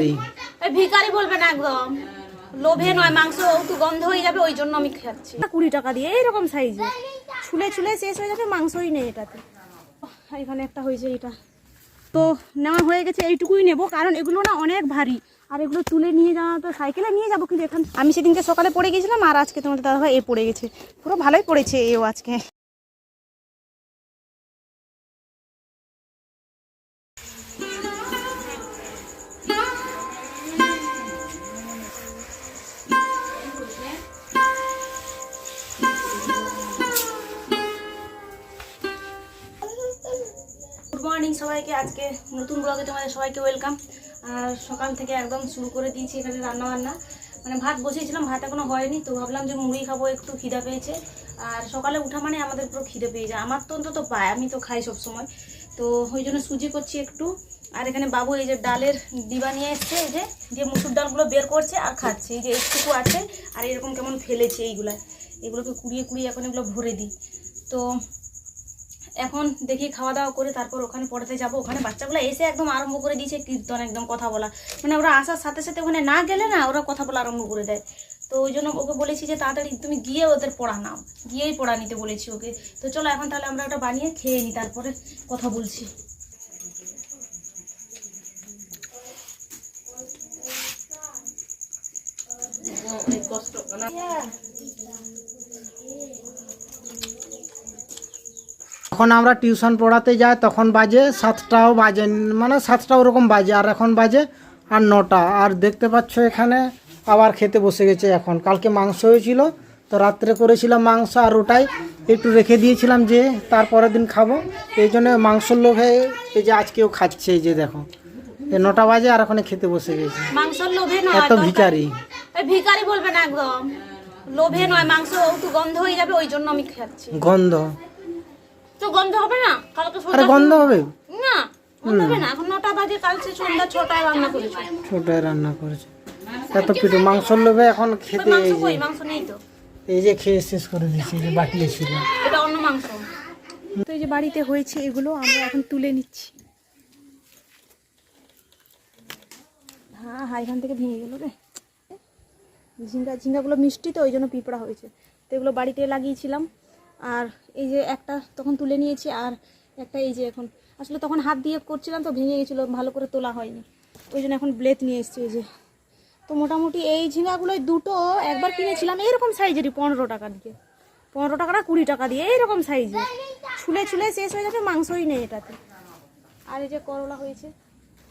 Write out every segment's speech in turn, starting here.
ভিখারি। ভিখারি বলবে না একদম। লোভে নয়, মাংস একটু গন্ধ হয়ে যাবে, ওই জন্য আমি খাচ্ছি। কুড়ি টাকা দিয়ে, এইরকম সাইজে ছুলে ছুলে শেষ হয়ে যাবে, মাংসই নেই এটাতে। এখানে একটা হয়েছে এটা। তো নেওয়া হয়ে গেছে, এইটুকুই নেব, কারণ এগুলো না অনেক ভারী। আর এগুলো তুলে নিয়ে যাওয়া তো, সাইকেলে নিয়ে যাব কিন্তু এখান আমি সেদিনকে সকালে পড়ে গেছিলাম, আর আজকে তোমাদের দাদা এ পড়ে গেছে। পুরো ভালোই পড়েছে এও আজকে। সবাইকে আজকে নতুন ব্লগে তোমাদের সবাইকে ওয়েলকাম আর সকাল থেকে একদম শুরু করে দিয়েছি এখানে রান্না বান্না মানে ভাত বসিয়েছিলাম ভাত এখনও হয়নি, তো ভাবলাম যে মুড়ি খাব, একটু খিদা পেয়েছে। আর সকালে উঠা মানে আমাদের পুরো খিদে পেয়ে যায়। আমার তো অন্তত পায়, আমি তো খাই সব সময় তো ওই জন্য সুজি করছি একটু। আর এখানে বাবু এই যে ডালের ডিবা নিয়ে এসছে, এই যে যে মুসুর ডালগুলো বের করছে আর খাচ্ছে। এই যে একটুকু আছে, আর এরকম কেমন ফেলেছে এইগুলা। এগুলোকে কুড়িয়ে কুড়িয়ে এখন এগুলো ভরে দিই। তো এখন দেখি খাওয়া দাওয়া করে তারপর ওখানে পড়াতে যাব। ওখানে বাচ্চাগুলো এসে একদম আরম্ভ করে দিয়েছে কীর্তন একদম কথা বলা। মানে ওরা আসার সাথে সাথে ওখানে না গেলে না ওরা কথা বলা আরম্ভ করে দেয়। তো ওই জন্য ওকে বলেছি যে তাড়াতাড়ি তুমি গিয়ে ওদের পড়া নাও। গিয়েই পড়া নিতে বলেছি ওকে। তো চলো এখন তাহলে আমরা ওটা বানিয়ে খেয়ে নিই তারপরে কথা বলছি। যখন আমরা টিউশন পড়াতে যাই তখন বাজে সাতটাও বাজে মানে সাতটা ওরকম বাজে আর এখন বাজে আর নটা। আর দেখতে পাচ্ছ এখানে আবার খেতে বসে গেছে এখন। কালকে মাংস হয়েছিল তো রাত্রে করেছিলাম মাংস আর ওটাই একটু রেখে দিয়েছিলাম যে তারপরের দিন খাব। এই জন্য মাংসর লোভে এই যে আজকেও খাচ্ছে এই যে দেখো। নটা বাজে আর এখন খেতে বসে গেছে। মাংসর লোভে নয় এত ভিখারি। এই ভিখারি বলবে না একদম। লোভে নয় মাংস গন্ধ হয়ে যাবে ওই জন্য আমি খাচ্ছি। গন্ধ। তো গন্ধ হবে না? কালকে আরে সন্ধ্যা গন্ধ হবে? না গন্ধ হবে না। এখন নটা বাজে কালকে সন্ধ্যা ছটায় রান্না করেছি। ছোটায় রান্না করেছে। এত পিঠে মাংসর লোভে এখন খেতে মাংস এই কই? যে মাংস নেই তো। এই যে খেয়ে শেষ করে দিয়েছি এই যে বাকি ছিল। এটা অন্য মাংস। তো এই যে বাড়িতে হয়েছে এগুলো আমরা এখন তুলে নিচ্ছি। হ্যাঁ হ্যাঁ এখান থেকে ভেঙে গেল রে। ঝিঙ্গা ঝিঙ্গাগুলো মিষ্টি তো ওই জন্য পিঁপড়া হয়েছে। তো এগুলো বাড়িতে লাগিয়েছিলাম। আর এই যে একটা তখন তুলে নিয়েছি, আর একটা এই যে এখন। আসলে তখন হাত দিয়ে করছিলাম তো ভেঙে গেছিল, ভালো করে তোলা হয়নি। ওই জন্য এখন ব্লেড নিয়ে এসেছি এই যে। তো মোটামুটি এই ঝিঙ্গাগুলোই দুটো একবার কিনেছিলাম এইরকম সাইজেরই পনেরো টাকা দিয়ে। পনেরো টাকা না, কুড়ি টাকা দিয়ে এইরকম সাইজে ছুলে ছুলে শেষ হয়ে যাবে, মাংসই নেই এটাতে। আর এই যে করলা হয়েছে,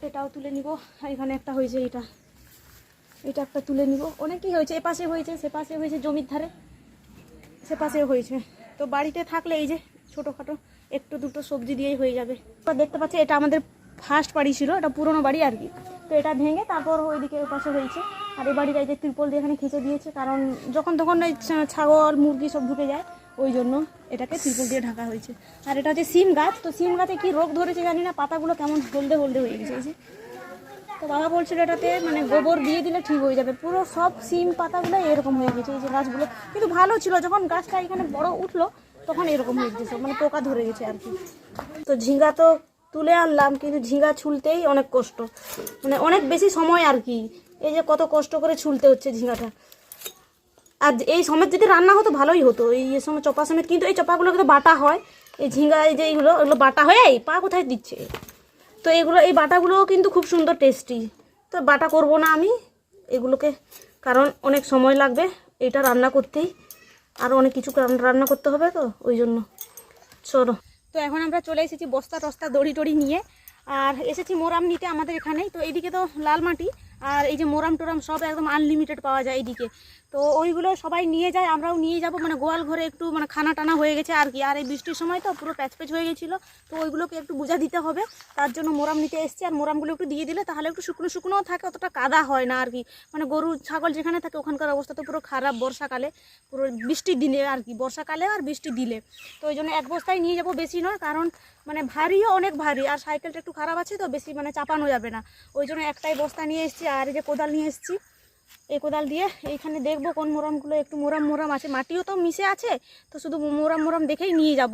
এটাও তুলে নিব। এখানে একটা হয়েছে এটা এটা একটা তুলে নিব। অনেকই হয়েছে, এ পাশে হয়েছে, সে পাশে হয়েছে জমির ধারে। সে পাশেও হয়েছে। তো বাড়িতে থাকলে এই যে ছোটোখাটো একটু দুটো সবজি দিয়েই হয়ে যাবে। তো দেখতে পাচ্ছি এটা আমাদের ফার্স্ট বাড়ি ছিল, এটা পুরনো বাড়ি আর কি। তো এটা ভেঙে তারপর ওইদিকে ওই পাশে হয়েছে। আর এই বাড়িটা এই যে ত্রিপল দিয়ে এখানে খিঁচে দিয়েছে, কারণ যখন তখন ছাগল, মুরগি সব ঢুকে যায়, ওই জন্য এটাকে ত্রিপল দিয়ে ঢাকা হয়েছে। আর এটা হচ্ছে সিম গাছ, তো সিম গাছে কি রোগ ধরেছে জানি না, পাতাগুলো কেমন হলদে হলদে হয়ে গেছে তো বাবা বলছিল এটাতে মানে গোবর দিয়ে দিলে ঠিক হয়ে যাবে। পুরো সব সিম পাতাগুলো এরকম হয়ে গেছে, এই যে গাছগুলো। কিন্তু ভালো ছিল, যখন গাছটা এখানে বড় উঠল, তখন এরকম হয়ে গেছে মানে পোকা ধরে গেছে আর কি। তো ঝিঙ্গা তো তুলে আনলাম, কিন্তু ঝিঙ্গা ছুলতেই অনেক কষ্ট। মানে অনেক বেশি সময় আর কি, এই যে কত কষ্ট করে ছুলতে হচ্ছে ঝিঙ্গাটা আর এই সময় যদি রান্না হতো, ভালোই হতো, এই সময় চপা সমেত। কিন্তু এই চপাগুলোকে তো বাটা হয়, এই ঝিঙ্গা এই যে এইগুলো এগুলো বাটা হয়ে পা কোথায় দিচ্ছে? তো এগুলো, এই বাটাগুলোও কিন্তু খুব সুন্দর টেস্টি তো বাটা করব না আমি এগুলোকে, কারণ অনেক সময় লাগবে এটা রান্না করতেই। আর অনেক কিছু রান্না করতে হবে তো, ওই জন্য। চলো। তো এখন আমরা চলে এসেছি বস্তা টস্তা দড়ি টড়ি নিয়ে, আর এসেছি মোরাম নিতে আমাদের এখানেই। তো এদিকে তো লাল মাটি আর এই যে মোরাম টোরাম সব একদম আনলিমিটেড পাওয়া যায় এইদিকে। তো ওইগুলো সবাই নিয়ে যায়, আমরাও নিয়ে যাব। মানে গোয়াল ঘরে একটু মানে খানা টানা হয়ে গেছে আর কি। আর এই বৃষ্টির সময় তো পুরো প্যাচ প্যাচ হয়ে গেছিল। তো ওইগুলোকে একটু বোঝা দিতে হবে। তার জন্য মোরাম নিতে এসছি। আর মোরামগুলো একটু দিয়ে দিলে তাহলে একটু শুকনো শুকনোও থাকে, অতটা কাদা হয় না আর কি। মানে গরু, ছাগল যেখানে থাকে ওখানকার অবস্থা তো পুরো খারাপ বর্ষাকালে। পুরো বৃষ্টির দিনে আর কি, বর্ষাকালে আর বৃষ্টি দিলে। তো ওই জন্য এক বস্তায় নিয়ে যাব বেশি নয়, কারণ মানে ভারীও অনেক ভারী। আর সাইকেলটা একটু খারাপ আছে তো, বেশি মানে চাপানো যাবে না। ওই জন্য একটাই বস্তা নিয়ে এসেছি। আর এই যে কোদাল নিয়ে এসেছি। এই কোদাল দিয়ে এইখানে দেখব কোন মোরামগুলো, একটু মোরাম মোরাম আছে। মাটিও তো মিশে আছে, তো শুধু মোরাম মোরাম দেখেই নিয়ে যাব।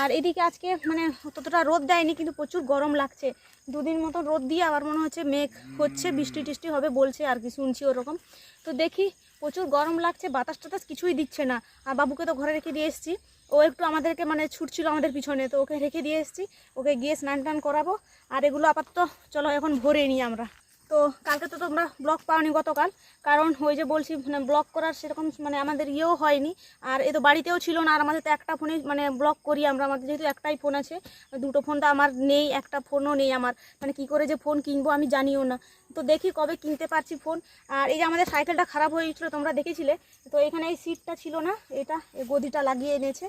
আর এদিকে আজকে মানে ততটা রোদ দেয়নি, কিন্তু প্রচুর গরম লাগছে। দুদিন মতো রোদ দিয়ে আবার মনে হচ্ছে মেঘ হচ্ছে, বৃষ্টি টিষ্টি হবে বলছে আর কি, শুনছি ওরকম। তো দেখি প্রচুর গরম লাগছে, বাতাস টাতাস কিছুই দিচ্ছে না। আর বাবুকে তো ঘরে রেখে দিয়ে এসেছি। ও একটু আমাদেরকে মানে ছুটছিল আমাদের পিছনে, তো ওকে রেখে দিয়ে এসেছি। ওকে গিয়ে স্নান টান করাবো। আর এগুলো আপাতত চলো এখন ভরে নিই আমরা। তো কালকে তো তোমরা ব্লগ পাওনি গতকাল। কারণ ওই যে বলছি মানে ব্লগ করার সেরকম মানে আমাদের ইয়েও হয়নি। আর এ তো বাড়িতেও ছিল না, আর আমাদের তো একটা ফোনে মানে ব্লক করি আমরা। আমাদের যেহেতু একটাই ফোন আছে, দুটো ফোন তো আমার নেই, একটা ফোনও নেই আমার। মানে কি করে যে ফোন কিনবো আমি জানিও না। তো দেখি কবে কিনতে পারছি ফোন আর এই যে আমাদের সাইকেলটা খারাপ হয়ে গেছিল তোমরা দেখেছিলে? তো এখানে এই সিটটা ছিল না, এটা গদিটা লাগিয়ে এনেছে।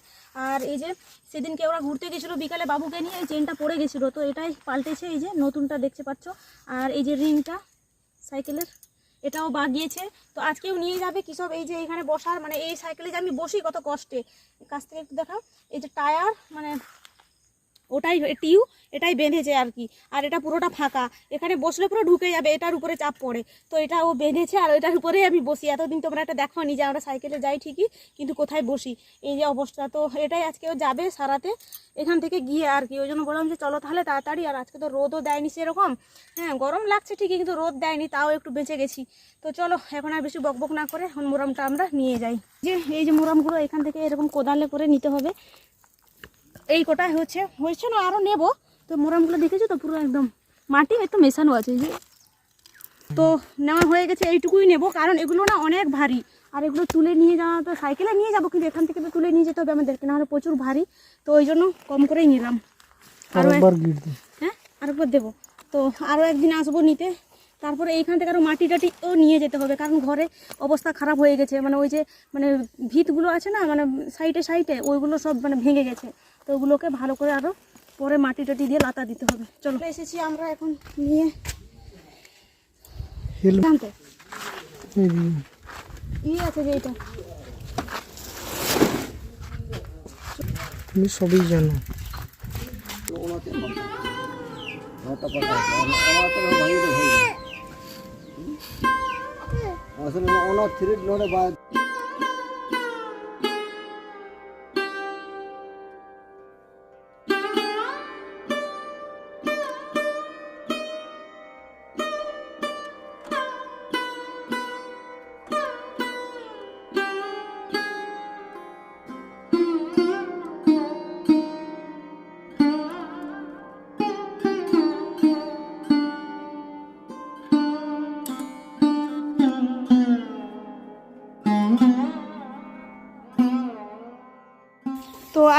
আর এই যে সেদিনকে ওরা ঘুরতে গেছিল বিকালে বাবুকে নিয়ে, এই চেনটা পড়ে গেছিল তো এটাই পাল্টেছে এই যে নতুনটা দেখতে পাচ্ছ। আর এই যে রিংটা সাইকেলের এটাও বাগিয়েছে। তো আজকেও নিয়ে যাবে কী সব, এই যে এখানে বসার মানে এই সাইকেলে যে আমি বসি কত কষ্টে। কাছ থেকে একটু দেখাও। এই যে টায়ার মানে ওটাই টিউ, এটাই বেঁধেছে আর কি। আর এটা পুরোটা ফাঁকা। এখানে বসলে পুরো ঢুকে যাবে, এটার উপরে চাপ পড়ে। তো এটা ও বেঁধেছে আর এটার উপরেই আমি বসি। এতদিন তোমরা এটা দেখো নি যে আমরা সাইকেলে যাই ঠিকই, কিন্তু কোথায় বসি? এই যে অবস্থা। তো এটাই আজকে ও যাবে সারাতে এখান থেকে গিয়ে আর কি। ওই জন্য বললাম যে চলো তাহলে তাড়াতাড়ি। আর আজকে তো রোদও দেয়নি সেরকম। হ্যাঁ গরম লাগছে ঠিকই, কিন্তু রোদ দেয়নি, তাও একটু বেঁচে গেছি। তো চলো, এখন আর বেশি বকবক না করে, এখন মোরামটা আমরা নিয়ে যাই। যে এই যে মোরামগুলো এখান থেকে এরকম কোদালে করে নিতে হবে। এই কোটায় হচ্ছে। হয়েছে না আরও নেব। তো মোরামগুলো দেখেছ তো পুরো একদম মাটি একটু মেশানো আছে যে। তো নেওয়া হয়ে গেছে এইটুকুই নেব কারণ এগুলো না অনেক ভারী। আর এগুলো তুলে নিয়ে যাওয়া তো সাইকেলে নিয়ে যাব কিন্তু এখান থেকে তো তুলে নিয়ে যেতে হবে আমাদেরকে নাহলে প্রচুর ভারী। তো ওই জন্য কম করেই নিলাম। আরও হ্যাঁ আরেকবার দেবো। তো আরও একদিন আসব নিতে। তারপরে এইখান থেকে আরও মাটি টাটিও নিয়ে যেতে হবে কারণ ঘরে অবস্থা খারাপ হয়ে গেছে। মানে ওই যে মানে ভিতগুলো আছে না মানে সাইডে সাইডে ওইগুলো সব মানে ভেঙে গেছে। তো ওগুলোকে ভালো করে আরও পরে মাটি টাটি দিয়ে লাতা দিতে হবে। চলো। এসেছি আমরা এখন নিয়ে। ই আছে যে এটা। তুমি সবই জানো। আসলে ওনার থ্রিট নোটে বা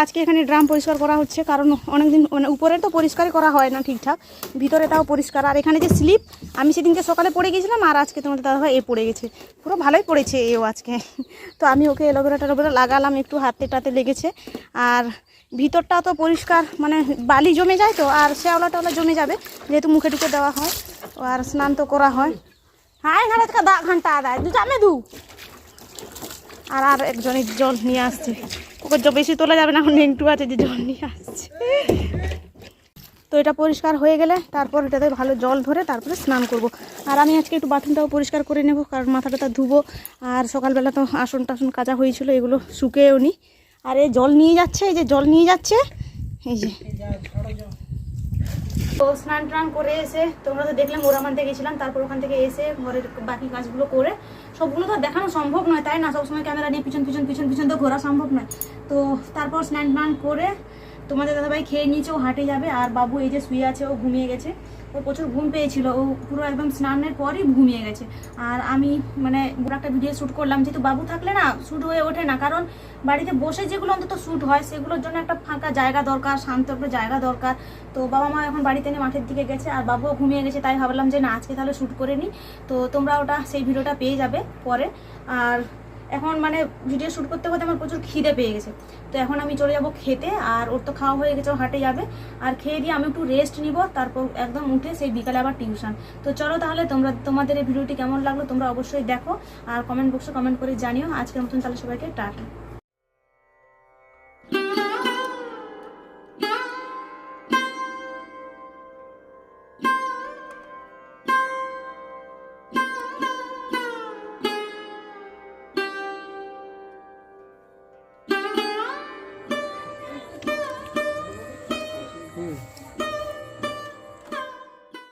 আজকে এখানে ড্রাম পরিষ্কার করা হচ্ছে, কারণ অনেকদিন মানে উপরে তো পরিষ্কারই করা হয় না ঠিকঠাক, ভিতরে তাও পরিষ্কার। আর এখানে যে স্লিপ, আমি সেদিনকে সকালে পড়ে গেছিলাম আর আজকে তোমাদের দাদাভাই এ পড়ে গেছে। পুরো ভালোই পড়েছে এও আজকে। তো আমি ওকে এলোভেরা টেলোভেরা লাগালাম, একটু হাতে টাতে লেগেছে। আর ভিতরটা তো পরিষ্কার মানে বালি জমে যায় তো, আর শ্যাওলা টাওলা জমে যাবে, যেহেতু মুখে টুকে দেওয়া হয়। আর স্নান তো করা হয়। হ্যাঁ এখানে দা ঘণ্টা আদায়। দু। আর আর একজনের জল নিয়ে আসছে। ওকে বেশি তোলা যাবে না, এখন একটু আছে যে জল নিয়ে আসছে। তো এটা পরিষ্কার হয়ে গেলে তারপর এটাতে ভালো জল ধরে তারপরে স্নান করব। আর আমি আজকে একটু বাথরুমটাও পরিষ্কার করে নেব, কারণ মাথা টাথা ধুবো। আর সকালবেলা তো আসন টাসন কাঁচা হয়েছিল, এগুলো শুকেও নি। আর এই জল নিয়ে যাচ্ছে, এই যে জল নিয়ে যাচ্ছে, এই যে। তো স্নান টান করে এসে তোমরা তো দেখলাম ওরা মানতে গেছিলাম, তারপর ওখান থেকে এসে ঘরের বাকি কাজগুলো করে। সবগুলো তো দেখানো সম্ভব নয়, তাই না? সবসময় ক্যামেরা নিয়ে পিছন পিছন পিছন পিছন তো ঘোরা সম্ভব নয়। তো তারপর স্নান টান করে তোমাদের দাদাভাই খেয়ে নিয়েছে, ও হাটে যাবে, আর বাবু এই যে শুয়ে আছে, ও ঘুমিয়ে গেছে। ও প্রচুর ঘুম পেয়েছিল। ও পুরো একদম স্নানের পরই ঘুমিয়ে গেছে। আর আমি মানে পুরো একটা ভিডিও শ্যুট করলাম। যেহেতু বাবু থাকলে না শ্যুট হয়ে ওঠে না। কারণ বাড়িতে বসে যেগুলো অন্তত শ্যুট হয়, সেগুলোর জন্য একটা ফাঁকা জায়গা দরকার, শান্ত একটা জায়গা দরকার। তো বাবা মা এখন বাড়িতে নিয়ে মাঠের দিকে গেছে, আর বাবুও ঘুমিয়ে গেছে। তাই ভাবলাম যে না, আজকে তাহলে শ্যুট করে নিই তো তোমরা ওটা, সেই ভিডিওটা পেয়ে যাবে পরে। আর এখন মানে ভিডিও শ্যুট করতে করতে আমার প্রচুর খিদে পেয়ে গেছে। তো এখন আমি চলে যাব খেতে, আর ওর তো খাওয়া হয়ে গেছে হাটে যাবে। আর খেয়ে দিয়ে আমি একটু রেস্ট নিব, তারপর একদম উঠে সেই বিকালে আবার টিউশন তো চলো তাহলে তোমরা, তোমাদের এই ভিডিওটি কেমন লাগল তোমরা অবশ্যই দেখো, আর কমেন্ট বক্সে কমেন্ট করে জানিও। আজকের মতন তাহলে সবাইকে টাটা।